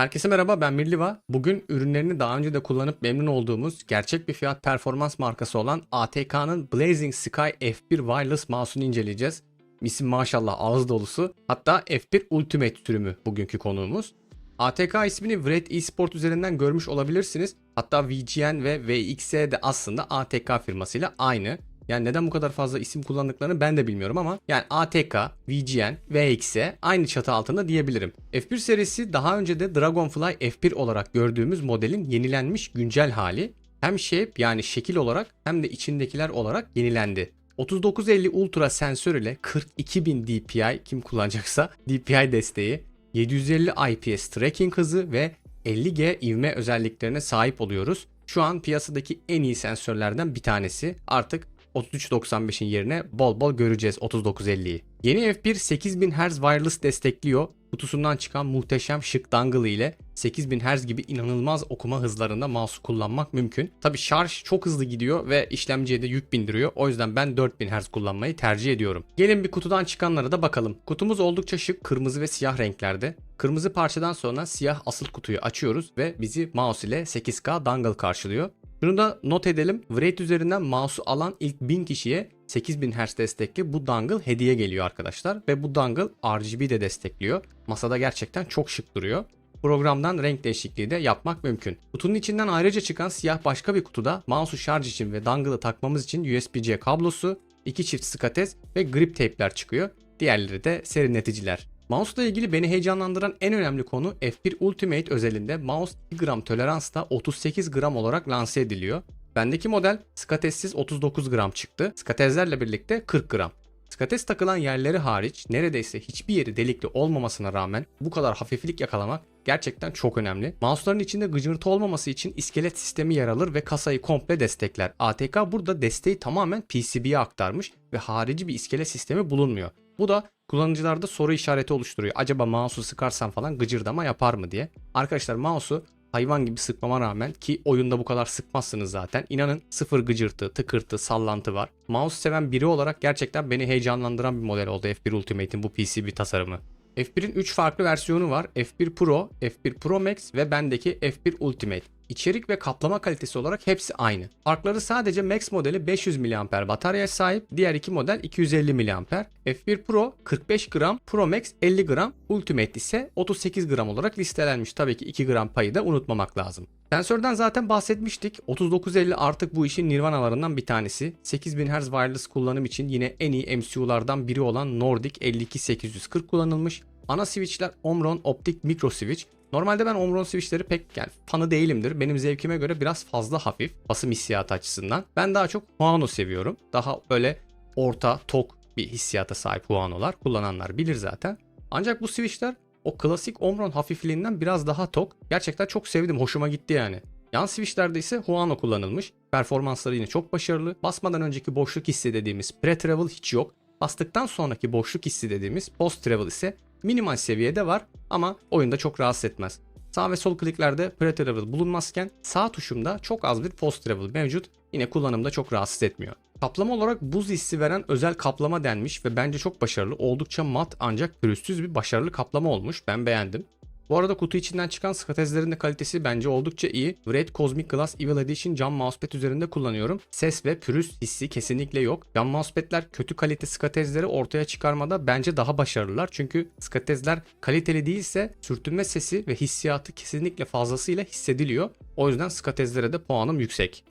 Herkese merhaba ben Mirliva. Bugün ürünlerini daha önce de kullanıp memnun olduğumuz gerçek bir fiyat performans markası olan ATK'nın Blazing Sky F1 Wireless mouse'unu inceleyeceğiz. İsim maşallah ağız dolusu. Hatta F1 Ultimate sürümü bugünkü konuğumuz. ATK ismini Vred eSport üzerinden görmüş olabilirsiniz. Hatta VGN ve VXE de aslında ATK firmasıyla aynı. Yani neden bu kadar fazla isim kullandıklarını ben de bilmiyorum ama yani ATK, VGN, VXE aynı çatı altında diyebilirim. F1 serisi daha önce de Dragonfly F1 olarak gördüğümüz modelin yenilenmiş güncel hali. Hem shape yani şekil olarak hem de içindekiler olarak yenilendi. 3950 Ultra sensör ile 42000 DPI kim kullanacaksa DPI desteği, 750 IPS tracking hızı ve 50G ivme özelliklerine sahip oluyoruz. Şu an piyasadaki en iyi sensörlerden bir tanesi. Artık 3395'in yerine bol bol göreceğiz 3950'yi. Yeni F1 8000 Hz wireless destekliyor. Kutusundan çıkan muhteşem şık dongle ile 8000 Hz gibi inanılmaz okuma hızlarında mouse kullanmak mümkün. Tabi şarj çok hızlı gidiyor ve işlemciye de yük bindiriyor. O yüzden ben 4000 Hz kullanmayı tercih ediyorum. Gelin bir kutudan çıkanlara da bakalım. Kutumuz oldukça şık, kırmızı ve siyah renklerde. Kırmızı parçadan sonra siyah asıl kutuyu açıyoruz ve bizi mouse ile 8K dongle karşılıyor. Şunu da not edelim. Wraith üzerinden mouse'u alan ilk 1000 kişiye 8000 Hz destekli bu dongle hediye geliyor arkadaşlar. Ve bu dongle RGB de destekliyor. Masada gerçekten çok şık duruyor. Programdan renk değişikliği de yapmak mümkün. Kutunun içinden ayrıca çıkan siyah başka bir kutuda mouse'u şarj için ve dongle'ı takmamız için USB-C kablosu, iki çift skates ve grip tape'ler çıkıyor. Diğerleri de serinleticiler. Mouse ile ilgili beni heyecanlandıran en önemli konu F1 Ultimate özelinde mouse 2 gram toleransta 38 gram olarak lanse ediliyor. Bendeki model skatessiz 39 gram çıktı. Skatezlerle birlikte 40 gram. Skates takılan yerleri hariç neredeyse hiçbir yeri delikli olmamasına rağmen bu kadar hafiflik yakalamak gerçekten çok önemli. Mouse'ların içinde gıcırtı olmaması için iskelet sistemi yer alır ve kasayı komple destekler. ATK burada desteği tamamen PCB'ye aktarmış ve harici bir iskelet sistemi bulunmuyor. Bu da kullanıcılarda soru işareti oluşturuyor. Acaba mouse'u sıkarsam falan gıcırdama yapar mı diye. Arkadaşlar mouse'u hayvan gibi sıkmama rağmen ki oyunda bu kadar sıkmazsınız zaten. İnanın sıfır gıcırtı, tıkırtı, sallantı var. Mouse seven biri olarak gerçekten beni heyecanlandıran bir model oldu F1 Ultimate'in bu PCB tasarımı. F1'in 3 farklı versiyonu var. F1 Pro, F1 Pro Max ve bendeki F1 Ultimate. İçerik ve kaplama kalitesi olarak hepsi aynı. Farkları sadece Max modeli 500 mAh bataryaya sahip, diğer iki model 250 mAh. F1 Pro 45 gram, Pro Max 50 gram, Ultimate ise 38 gram olarak listelenmiş. Tabii ki 2 gram payı da unutmamak lazım. Sensörden zaten bahsetmiştik. 3950 artık bu işin nirvanalarından bir tanesi. 8000 Hz wireless kullanım için yine en iyi MCU'lardan biri olan Nordic 52840 kullanılmış. Ana switchler Omron Optic Micro Switch. Normalde ben Omron switchleri pek yani fanı değilimdir. Benim zevkime göre biraz fazla hafif basım hissiyatı açısından. Ben daha çok Huano seviyorum. Daha böyle orta, tok bir hissiyata sahip Huano'lar. Kullananlar bilir zaten. Ancak bu switchler o klasik Omron hafifliğinden biraz daha tok. Gerçekten çok sevdim. Hoşuma gitti yani. Yan switchlerde ise Huano kullanılmış. Performansları yine çok başarılı. Basmadan önceki boşluk hissi dediğimiz pre-travel hiç yok. Bastıktan sonraki boşluk hissi dediğimiz post-travel ise minimal seviyede var ama oyunda çok rahatsız etmez. Sağ ve sol kliklerde pre-travel bulunmazken sağ tuşumda çok az bir post-travel mevcut. Yine kullanımda çok rahatsız etmiyor. Kaplama olarak buz hissi veren özel kaplama denmiş ve bence çok başarılı. Oldukça mat ancak pürüzsüz bir başarılı kaplama olmuş. Ben beğendim. Bu arada kutu içinden çıkan skatezlerin de kalitesi bence oldukça iyi. Red Cosmic Glass Evil Edition cam mousepad üzerinde kullanıyorum. Ses ve pürüz hissi kesinlikle yok. Cam mousepadler kötü kalite skatezleri ortaya çıkarmada bence daha başarılılar. Çünkü skatezler kaliteli değilse sürtünme sesi ve hissiyatı kesinlikle fazlasıyla hissediliyor. O yüzden skatezlere de puanım yüksek.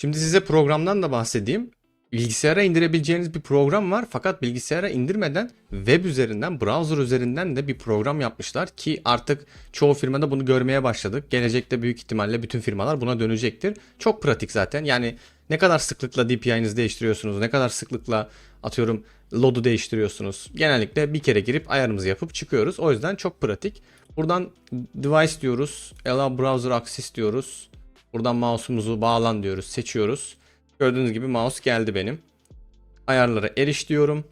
Şimdi size programdan da bahsedeyim. Bilgisayara indirebileceğiniz bir program var fakat bilgisayara indirmeden web üzerinden, browser üzerinden de bir program yapmışlar ki artık çoğu firmada bunu görmeye başladık. Gelecekte büyük ihtimalle bütün firmalar buna dönecektir. Çok pratik zaten. Yani Ne kadar sıklıkla DPI'nizi değiştiriyorsunuz? Ne kadar sıklıkla atıyorum load'u değiştiriyorsunuz? Genellikle bir kere girip ayarımızı yapıp çıkıyoruz. O yüzden çok pratik. Buradan device diyoruz. Allow browser access diyoruz. Buradan mouse'umuzu bağlan diyoruz. Seçiyoruz. Gördüğünüz gibi mouse geldi benim. Ayarlara eriş diyorum.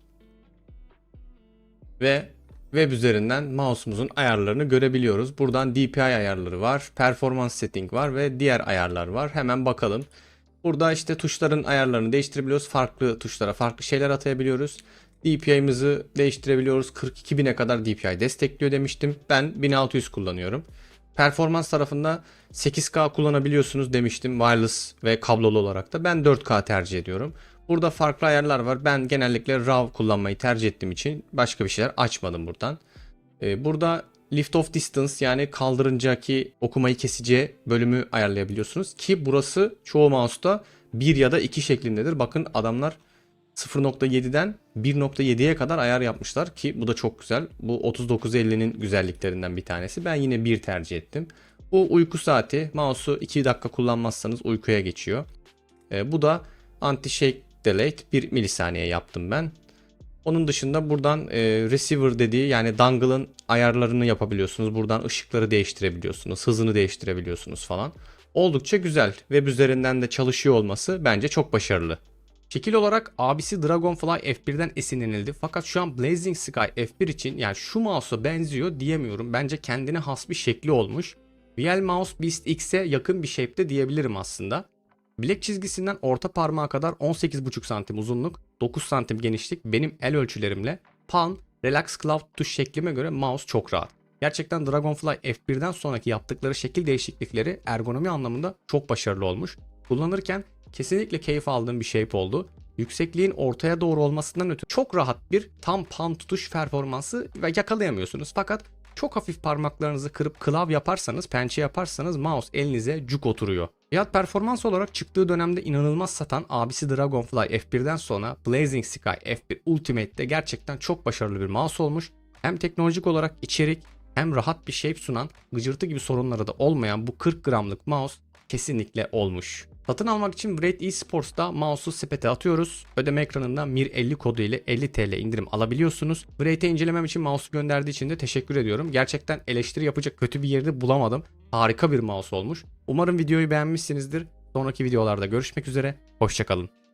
Ve web üzerinden mouse'umuzun ayarlarını görebiliyoruz. Buradan DPI ayarları var, performance setting var ve diğer ayarlar var. Hemen bakalım. Burada işte tuşların ayarlarını değiştirebiliyoruz. Farklı tuşlara farklı şeyler atayabiliyoruz. DPI'mizi değiştirebiliyoruz. 42.000'e kadar DPI destekliyor demiştim. Ben 1600 kullanıyorum. Performans tarafında 8K kullanabiliyorsunuz demiştim wireless ve kablolu olarak da. Ben 4K tercih ediyorum. Burada farklı ayarlar var. Ben genellikle RAW kullanmayı tercih ettiğim için başka bir şeyler açmadım buradan. Ee, burada lift off distance yani kaldırıncaki okumayı keseceği bölümü ayarlayabiliyorsunuz. Ki burası çoğu mouse'da 1 ya da 2 şeklindedir. Bakın adamlar 0.7'den 1.7'ye kadar ayar yapmışlar ki bu da çok güzel. Bu 3950'nin güzelliklerinden bir tanesi. Ben yine 1 tercih ettim. Bu uyku saati. Mouse'u 2 dakika kullanmazsanız uykuya geçiyor. Ee, bu da anti shake delete 1 milisaniye yaptım ben. Onun dışında buradan e, receiver dediği yani dongle'ın ayarlarını yapabiliyorsunuz. Buradan ışıkları değiştirebiliyorsunuz, hızını değiştirebiliyorsunuz falan. Oldukça güzel. Web üzerinden de çalışıyor olması bence çok başarılı. Şekil olarak abisi Dragonfly F1'den esinlenildi fakat şu an Blazing Sky F1 için yani şu mouse'a benziyor diyemiyorum. Bence kendine has bir şekli olmuş. Real Mouse Beast X'e yakın bir shape'te diyebilirim aslında. Bilek çizgisinden orta parmağa kadar 18,5 santim uzunluk, 9 santim genişlik benim el ölçülerimle Palm, Relax Cloud tuş şeklime göre mouse çok rahat. Gerçekten Dragonfly F1'den sonraki yaptıkları şekil değişiklikleri ergonomi anlamında çok başarılı olmuş. Kullanırken kesinlikle keyif aldığım bir shape oldu. Yüksekliğin ortaya doğru olmasından ötürü çok rahat bir tam palm tutuş performansı ve yakalayamıyorsunuz. Fakat çok hafif parmaklarınızı kırıp klav yaparsanız, pençe yaparsanız mouse elinize cuk oturuyor. Fiyat performans olarak çıktığı dönemde inanılmaz satan abisi Dragonfly F1'den sonra Blazing Sky F1 Ultimate'de gerçekten çok başarılı bir mouse olmuş. Hem teknolojik olarak içerik hem rahat bir shape sunan, gıcırtı gibi sorunları da olmayan bu 40 gramlık mouse kesinlikle olmuş. Satın almak için Braid eSports'ta mouse'u sepete atıyoruz. Ödeme ekranından MIR50 kodu ile 50 TL indirim alabiliyorsunuz. Braid'e incelemem için mouse'u gönderdiği için de teşekkür ediyorum. Gerçekten eleştiri yapacak kötü bir yerde bulamadım. Harika bir mouse olmuş. Umarım videoyu beğenmişsinizdir. Sonraki videolarda görüşmek üzere. Hoşçakalın.